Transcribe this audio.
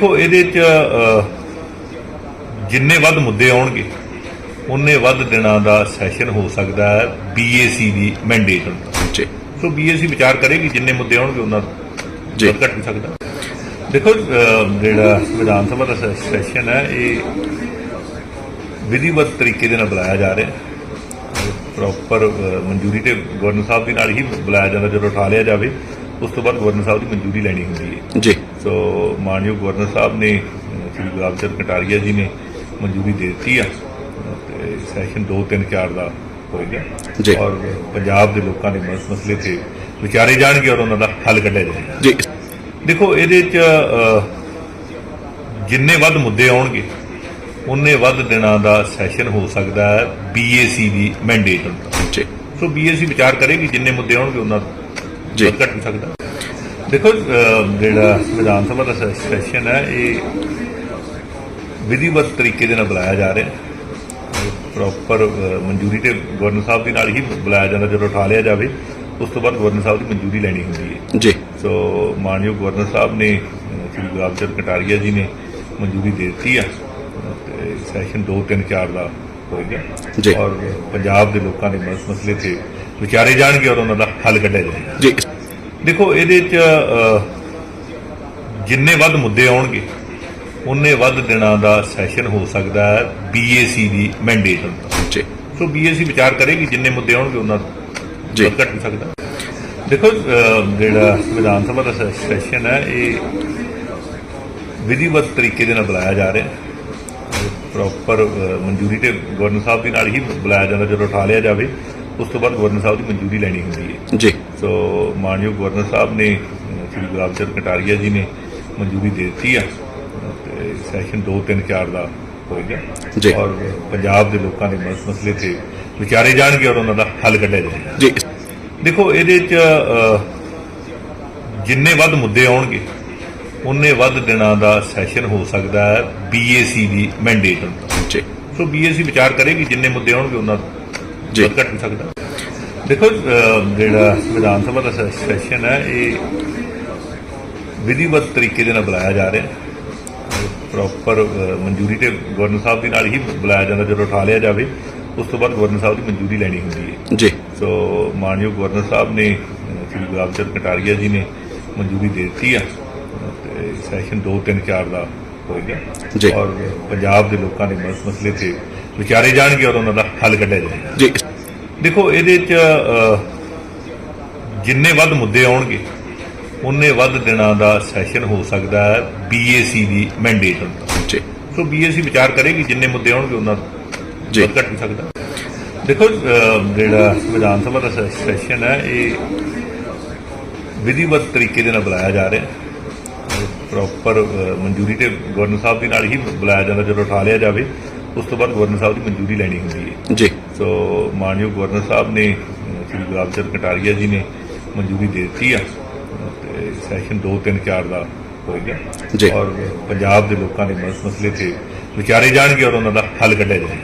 ਦੇਖੋ ਇਹਦੇ ਚ ਜਿੰਨੇ ਵੱਧ ਮੁੱਦੇ ਆਉਣਗੇ ਉਨੇ ਵੱਧ ਦਿਨਾਂ ਦਾ ਸੈਸ਼ਨ ਹੋ ਸਕਦਾ ਹੈ ਬੀਏਸੀ ਦੀ ਮੈਂਡੇਟ ਜੀ। ਸੋ ਬੀਏਸੀ ਵਿਚਾਰ ਕਰੇਗੀ ਜਿੰਨੇ ਮੁੱਦੇ ਆਉਣਗੇ ਉਹਨਾਂ ਜੀ। ਵੱਧ ਘੱਟ ਵੀ ਸਕਦਾ। ਦੇਖੋ ਜਿਹੜਾ ਵਿਧਾਨ ਸਭਾ ਦਾ ਸੈਸ਼ਨ ਹੈ ਇਹ ਵਿਧੀਵਤ ਤਰੀਕੇ ਦੇ ਨਾਲ ਬੁਲਾਇਆ ਜਾ ਰਿਹਾ ਹੈ। ਪ੍ਰੋਪਰ ਮਨਜ਼ੂਰੀ ਤੇ ਗਵਰਨਰ ਸਾਹਿਬ ਦੇ ਨਾਲ ਹੀ ਬੁਲਾਇਆ ਜਾਂਦਾ ਜਦੋਂ ਉਠਾ ਲਿਆ ਜਾਵੇ। ਉਸ ਤੋਂ ਬਾਅਦ ਗਵਰਨਰ ਸਾਹਿਬ ਦੀ ਮਨਜ਼ੂਰੀ ਲੈਣੀ ਹੁੰਦੀ ਹੈ। ਜੀ। ਸੋ ਮਾਨਯੋਗ ਗਵਰਨਰ ਸਾਹਿਬ ਨੇ ਸ਼੍ਰੀ ਚੰਦ ਕਟਾਰੀਆ ਜੀ ਨੇ ਮਨਜ਼ੂਰੀ ਦੇ ਦਿੱਤੀ ਆ। ਤੇ ਸੈਸ਼ਨ 2 3 4 ਦਾ ਹੋਏਗਾ। ਜੀ। ਔਰ ਪੰਜਾਬ ਦੇ ਲੋਕਾਂ ਦੇ ਮਸ- ਮਸਲੇ ਤੇ ਵਿਚਾਰੇ ਜਾਣਗੇ ਔਰ ਉਹਨਾਂ ਦਾ ਹੱਲ ਕੱਢਿਆ ਜਾਏਗਾ। ਜੀ। ਦੇਖੋ ਇਹਦੇ ਚ ਜਿੰਨੇ ਵੱਧ ਮੁੱਦੇ ਆਉਣਗੇ ਉਨੇ ਵੱਧ ਦਿਨਾਂ ਦਾ ਸੈਸ਼ਨ ਹੋ ਸਕਦਾ ਹੈ ਬੀਏਸੀ ਦੀ ਮੈਂਡੇਟ ਅਨੁਸਾਰ ਜੀ। ਸੋ ਬੀਏਸੀ ਵਿਚਾਰ ਕਰੇਗੀ ਜਿੰਨੇ ਮੁੱਦੇ ਆਉਣਗੇ ਉਹਨਾਂ ਜੀ। ਘੱਟ ਵੀ ਸਕਦਾ। ਦੇਖੋ ਜਿਹੜਾ ਵਿਧਾਨ ਸਭਾ ਦਾ ਸੈਸ਼ਨ ਹੈ ਇਹ ਵਿਧੀਵਤ ਤਰੀਕੇ ਦੇ ਨਾਲ ਬੁਲਾਇਆ ਜਾ ਰਿਹਾ। ਹੈ ਪ੍ਰੋਪਰ ਮਨਜ਼ੂਰੀ ਤੇ ਗਵਰਨਰ ਸਾਹਿਬ ਦੇ ਨਾਲ ਹੀ ਬੁਲਾਇਆ ਜਾਂਦਾ ਜਦੋਂ ਉਠਾ ਲਿਆ ਜਾਵੇ ਉਸ ਤੋਂ ਬਾਅਦ ਗਵਰਨਰ ਸਾਹਿਬ ਦੀ ਮਨਜ਼ੂਰੀ ਲੈਣੀ ਹੁੰਦੀ ਹੈ। ਜੀ। ਸੋ ਮਾਨਯੋਗ ਗਵਰਨਰ ਸਾਹਿਬ ਨੇ ਸ਼੍ਰੀ ਚੰਦ ਕਟਾਰੀਆ ਜੀ ਨੇ ਮਨਜ਼ੂਰੀ ਦੇ ਦਿੱਤੀ ਆ। ਸੈਸ਼ਨ 2 3 4 ਦਾ ਜੀ। ਹੋਏਗਾ ਔਰ ਪੰਜਾਬ ਦੇ ਲੋਕਾਂ ਦੇ ਮਸ- ਮਸਲੇ ਤੇ ਵਿਚਾਰੇ ਜਾਣਗੇ ਔਰ ਉਹਨਾਂ ਦਾ ਹੱਲ ਕੱਢਿਆ ਜਾਏਗਾ। ਜੀ। ਦੇਖੋ ਇਹਦੇ ਚ ਜਿੰਨੇ ਵੱਧ ਮੁੱਦੇ ਆਉਣਗੇ ਉਨੇ ਵੱਧ ਦਿਨਾਂ ਦਾ ਸੈਸ਼ਨ ਹੋ ਸਕਦਾ ਹੈ ਬੀਏਸੀ ਦੀ ਮੈਂਡੇਟ ਜੀ। ਸੋ ਬੀਏਸੀ ਵਿਚਾਰ ਕਰੇਗੀ ਜਿੰਨੇ ਮੁੱਦੇ ਆਉਣਗੇ ਉਹਨਾਂ ਜੀ। ਘੱਟ ਸਕਦਾ। ਦੇਖੋ ਜਿਹੜਾ ਵਿਧਾਨ ਸਭਾ ਦਾ ਸੈਸ਼ਨ ਹੈ ਇਹ ਵਿਧੀਵਤ ਤਰੀਕੇ ਦੇ ਨਾਲ ਬੁਲਾਇਆ ਜਾ ਰਿਹਾ ਹੈ। ਪ੍ਰੋਪਰ ਮਨਜ਼ੂਰੀ ਤੇ ਗਵਰਨਰ ਸਾਹਿਬ ਦੇ ਨਾਲ ਹੀ ਬੁਲਾਇਆ ਜਾਂਦਾ ਜਦੋਂ ਉਠਾ ਲਿਆ ਜਾਵੇ ਉਸ ਤੋਂ ਬਾਅਦ ਗਵਰਨਰ ਸਾਹਿਬ ਦੀ ਮਨਜ਼ੂਰੀ ਲੈਣੀ ਹੁੰਦੀ ਹੈ। ਜੀ। ਸੋ ਮਾਨਯੋਗ ਗਵਰਨਰ ਸਾਹਿਬ ਨੇ ਸ਼੍ਰੀ ਚੰਦ ਕਟਾਰੀਆ ਜੀ ਨੇ ਮਨਜ਼ੂਰੀ ਦੇ ਦਿੱਤੀ ਆ ਤੇ ਸੈਸ਼ਨ 2 3 4 ਦਾ ਜੀ। ਹੋਏਗਾ ਔਰ ਪੰਜਾਬ ਦੇ ਲੋਕਾਂ ਦੇ ਮਸ- ਮਸਲੇ ਤੇ ਵਿਚਾਰੇ ਜਾਣਗੇ ਔਰ ਉਹਨਾਂ ਦਾ ਹੱਲ ਕੱਢਿਆ ਜਾਏਗਾ। ਜੀ। ਦੇਖੋ ਇਹਦੇ ਚ ਜਿੰਨੇ ਵੱਧ ਮੁੱਦੇ ਆਉਣਗੇ ਉਨੇ ਵੱਧ ਦਿਨਾਂ ਦਾ ਸੈਸ਼ਨ ਹੋ ਸਕਦਾ ਹੈ ਬੀਏਸੀ ਦੀ ਮੈਂਡੇਟ ਜੀ। ਸੋ ਬੀਏਸੀ ਵਿਚਾਰ ਕਰੇਗੀ ਜਿੰਨੇ ਮੁੱਦੇ ਆਉਣਗੇ ਉਹਨਾਂ ਜੀ। ਘੱਟ ਸਕਦਾ। ਦੇਖੋ ਜਿਹੜਾ ਵਿਧਾਨ ਸਭਾ ਦਾ ਸੈਸ਼ਨ ਹੈ ਇਹ ਵਿਧੀਵਤ ਤਰੀਕੇ ਦੇ ਨਾਲ ਬੁਲਾਇਆ ਜਾ ਰਿਹਾ। ਪ੍ਰੋਪਰ ਮਨਜ਼ੂਰੀ ਤੇ ਗਵਰਨਰ ਸਾਹਿਬ ਦੇ ਨਾਲ ਹੀ ਬੁਲਾਇਆ ਜਾਂਦਾ ਜਦੋਂ ਉਠਾ ਲਿਆ ਜਾਵੇ ਉਸ ਤੋਂ ਬਾਅਦ ਗਵਰਨਰ ਸਾਹਿਬ ਦੀ ਮਨਜ਼ੂਰੀ ਲੈਣੀ ਹੁੰਦੀ ਹੈ। ਜੀ। ਸੋ ਮਾਨਯੋਗ ਗਵਰਨਰ ਸਾਹਿਬ ਨੇ ਸ਼੍ਰੀ ਚੰਦ ਕਟਾਰੀਆ ਜੀ ਨੇ ਮਨਜ਼ੂਰੀ ਦੇ ਦਿੱਤੀ ਆ। ਤੇ ਸੈਸ਼ਨ 2 3 4 ਦਾ ਜੀ। ਹੋਏਗਾ ਔਰ ਪੰਜਾਬ ਦੇ ਲੋਕਾਂ ਦੇ ਮਸ- ਮਸਲੇ ਤੇ ਵਿਚਾਰੇ ਜਾਣਗੇ ਔਰ ਉਹਨਾਂ ਦਾ ਹੱਲ ਕੱਢਿਆ ਜਾਏਗਾ। ਜੀ। ਦੇਖੋ ਇਹਦੇ ਚ ਜਿੰਨੇ ਵੱਧ ਮੁੱਦੇ ਆਉਣਗੇ ਉਨੇ ਵੱਧ ਦਿਨਾਂ ਦਾ ਸੈਸ਼ਨ ਹੋ ਸਕਦਾ ਹੈ ਬੀਏਸੀ ਦੀ ਮੈਂਡੇਟ ਅਨੁਸਾਰ ਜੀ। ਸੋ ਬੀਏਸੀ ਵਿਚਾਰ ਕਰੇਗੀ ਜਿੰਨੇ ਮੁੱਦੇ ਆਉਣਗੇ ਉਹਨਾਂ ਜੀ। ਵੱਧ ਘੱਟ ਸਕਦਾ। ਦੇਖੋ ਜਿਹੜਾ ਵਿਧਾਨ ਸਭਾ ਦਾ ਸੈਸ਼ਨ ਹੈ ਇਹ ਵਿਧੀਵਤ ਤਰੀਕੇ ਦੇ ਨਾਲ ਬੁਲਾਇਆ ਜਾ ਰਿਹਾ। ਹੈ ਪ੍ਰੋਪਰ ਮਨਜ਼ੂਰੀ ਤੇ ਗਵਰਨਰ ਸਾਹਿਬ ਦੇ ਨਾਲ ਹੀ ਬੁਲਾਇਆ ਜਾਂਦਾ ਜਦੋਂ ਉਠਾ ਲਿਆ ਜਾਵੇ ਉਸ ਤੋਂ ਬਾਅਦ ਗਵਰਨਰ ਸਾਹਿਬ ਦੀ ਮਨਜ਼ੂਰੀ ਲੈਣੀ ਹੁੰਦੀ ਹੈ। ਜੀ। ਸੋ ਮਾਨਯੋਗ ਗਵਰਨਰ ਸਾਹਿਬ ਨੇ ਸ਼੍ਰੀ ਚੰਦ ਕਟਾਰੀਆ ਜੀ ਨੇ ਮਨਜ਼ੂਰੀ ਦੇ ਦਿੱਤੀ ਆ। ਤੇ ਸੈਸ਼ਨ 2 3 4 ਦਾ ਜੀ। ਹੋਏਗਾ ਔਰ ਪੰਜਾਬ ਦੇ ਲੋਕਾਂ ਦੇ ਮਸ- ਮਸਲੇ ਤੇ ਵਿਚਾਰੇ ਜਾਣਗੇ ਔਰ ਉਹਨਾਂ ਦਾ ਹੱਲ ਕੱਢਿਆ ਜਾਏਗਾ।